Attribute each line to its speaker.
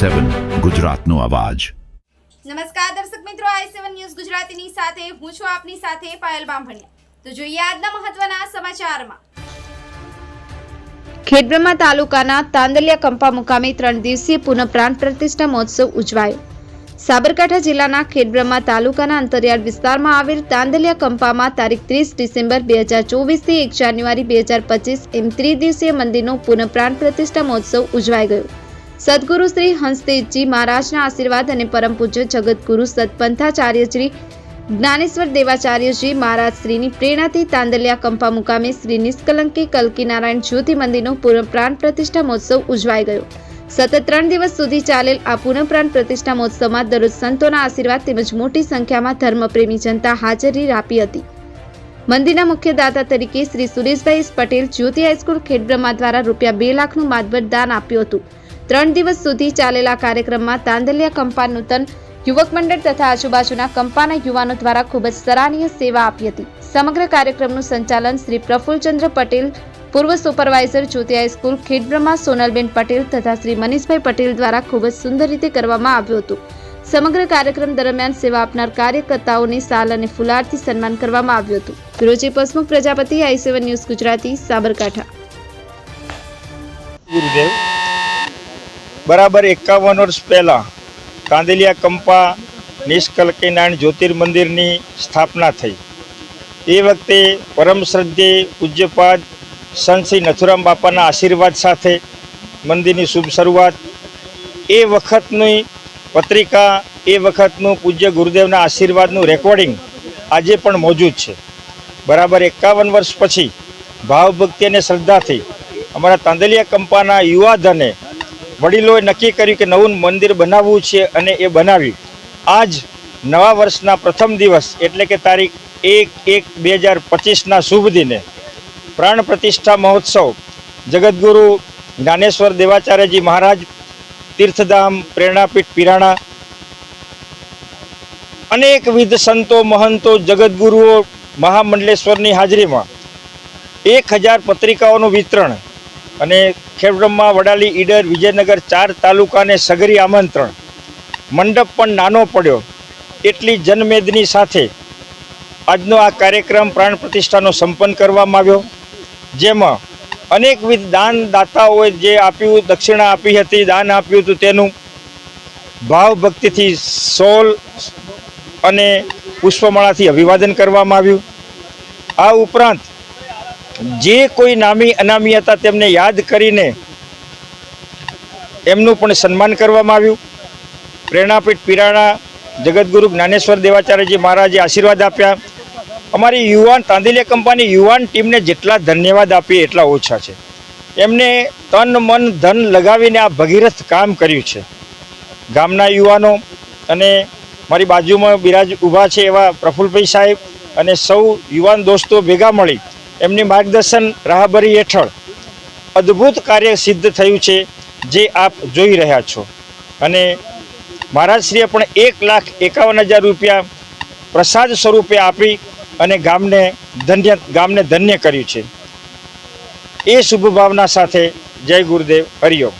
Speaker 1: સેવન ગુજરાતનો અવાજ.
Speaker 2: નમસ્કાર દર્શક મિત્રો આઈ સેવન ન્યૂઝ ગુજરાતીની સાથે હું છું આપની સાથે પાયલ બામભણિયા. તો જોઈએ આજના મહત્વના સમાચારમાં. ખેડબ્રહ્મા તાલુકાના તાંદલિયા કંપા મુકામે ત્રણ દિવસીય પુનઃ પ્રાણ પ્રતિષ્ઠા મહોત્સવ ઉજવાયો. સાબરકાંઠા જિલ્લાના ખેડબ્રહ્મા તાલુકાના અંતરિયાળ વિસ્તારમાં આવેલ તાંદલિયા કંપામાં તારીખ ત્રીસ ડિસેમ્બર બે હજાર ચોવીસથી એક જાન્યુઆરી બે હજાર પચીસ એમ ત્રિદિવસીય મંદિરનો પુનઃ પ્રાણ પ્રતિષ્ઠા મહોત્સવ ઉજવાઈ ગયો. સદગુરુ શ્રી હંસદેવજી મહારાજના આશીર્વાદ અને પરમ પૂજ્ય જગતગુરુ સતપંથાચાર્ય શ્રી જ્ઞાનેશ્વર દેવાચાર્યજી મહારાજ શ્રીની પ્રેરણાથી તાંદલિયા કંપા મુકામે શ્રી નિષ્કલંકી કલ્કીનારાયણ જ્યોતિ મંદિરનો પુનઃ પ્રાણ પ્રતિષ્ઠા મહોત્સવ ઉજવાઈ ગયો. સતત ત્રણ દિવસ સુધી ચાલેલ આ પુનઃ પ્રાણ પ્રતિષ્ઠા મહોત્સવમાં દરરોજ સંતોના આશીર્વાદ તેમજ મોટી સંખ્યામાં ધર્મપ્રેમી જનતા હાજરી આપી હતી. મંદિરના મુખ્ય દાતા તરીકે શ્રી સુરેશભાઈ પટેલ જ્યોતિ હાઈસ્કૂલ ખેડબ્રહ્મા દ્વારા રૂપિયા બે લાખનું માતબર દાન આપ્યું હતું. ત્રણ દિવસ સુધી ચાલેલા કાર્યક્રમમાં તાંદલિયા કંપા નૂતન યુવક મંડળ તથા આજુબાજુના કંપાના યુવાનો દ્વારા ખૂબ જ સરાહનીય સેવા આપી હતી. સમગ્ર કાર્યક્રમનું સંચાલન શ્રી પ્રફુલ્લચંદ્ર પટેલ, પૂર્વ supervisor Jyoti high school Khedbrahma Sonalben Patel તથા શ્રી મનીષભાઈ પટેલ દ્વારા ખૂબ જ સુંદર રીતે કરવામાં આવ્યું હતું. સમગ્ર કાર્યક્રમ દરમિયાન સેવા આપનાર કાર્યકર્તાઓની સાલ અને ફુલારથી સન્માન કરવામાં આવ્યું હતું. રોજે પસમુખ Prajapati, I seven news Gujarati, Sabarkantha.
Speaker 3: Gurudev બરાબર એકાવન વર્ષ પહેલાં કાંદલિયા કંપા નિષ્કલકીનારાયણ જ્યોતિર્મંદિરની સ્થાપના થઈ. એ વખતે પરમ શ્રદ્ધે પૂજ્યપાદ સંત શ્રી નથુરામ બાપાના આશીર્વાદ સાથે મંદિરની શુભ શરૂઆત. એ વખતની પત્રિકા, એ વખતનું પૂજ્ય ગુરુદેવના આશીર્વાદનું રેકોર્ડિંગ આજે પણ મોજૂદ છે. બરાબર એકાવન વર્ષ પછી ભાવભક્તિ અને શ્રદ્ધાથી અમારા તાંદલિયા કંપાના યુવાધને વડીલોએ નક્કી કર્યું કે નવું મંદિર બનાવવું છે અને એ બનાવ્યું. આજ નવા વર્ષના પ્રથમ દિવસ, એટલે કે તારીખ એક એક બે હજાર પચીસના શુભ દિને, પ્રાણ પ્રતિષ્ઠા મહોત્સવ, જગદગુરુ જ્ઞાનેશ્વર દેવાચાર્યજી મહારાજ, તીર્થધામ, પ્રેરણાપીઠ પિરાણા, અનેકવિધ સંતો, મહંતો, જગદગુરુઓ, મહામંડલેશ્વરની હાજરીમાં એક હજાર પત્રિકાઓનું વિતરણ અને ખેડબ્રહ્મા વડાલી ઈડર વિજયનગર ચાર તાલુકાને સગરી આમંત્રણ. મંડપ પણ નાનો પડ્યો. એટલી જનમેદની સાથે આજનો આ કાર્યક્રમ પ્રાણ પ્રતિષ્ઠાનો સંપન્ન કરવામાં આવ્યો. જેમાં અનેકવિધ દાનદાતાઓએ જે આપ્યું, દક્ષિણા આપી હતી, દાન આપ્યું હતું તેનું ભાવભક્તિથી સોલ અને પુષ્પમાળાથી અભિવાદન કરવામાં આવ્યું. આ ઉપરાંત જે કોઈ નામી અનામી હતા તેમને યાદ કરીને એમનું પણ સન્માન કરવામાં આવ્યું. પ્રેરણાપીઠ પીરાણા જગતગુરુ જ્ઞાનેશ્વર દેવાચાર્યજી મહારાજે આશીર્વાદ આપ્યા. અમારી યુવાન તાંદિલિયા કંપની યુવાન ટીમને જેટલા ધન્યવાદ આપીએ એટલા ઓછા છે. એમને તન મન ધન લગાવીને આ ભગીરથ કામ કર્યું છે. ગામના યુવાનો અને મારી બાજુમાં બિરાજ ઊભા છે એવા પ્રફુલભાઈ સાહેબ અને સૌ યુવાન દોસ્તો ભેગા મળી એમની માર્ગદર્શન રાહબરી હેઠળ અદ્ભુત કાર્ય સિદ્ધ થયું છે જે આપ જોઈ રહ્યા છો. અને મહારાજશ્રીએ પણ એક લાખ એકાવન હજાર રૂપિયા પ્રસાદ સ્વરૂપે આપી અને ગામને ધન્ય ગામને ધન્ય કર્યું છે. એ શુભ ભાવના સાથે જય ગુરુદેવ. હરિઓમ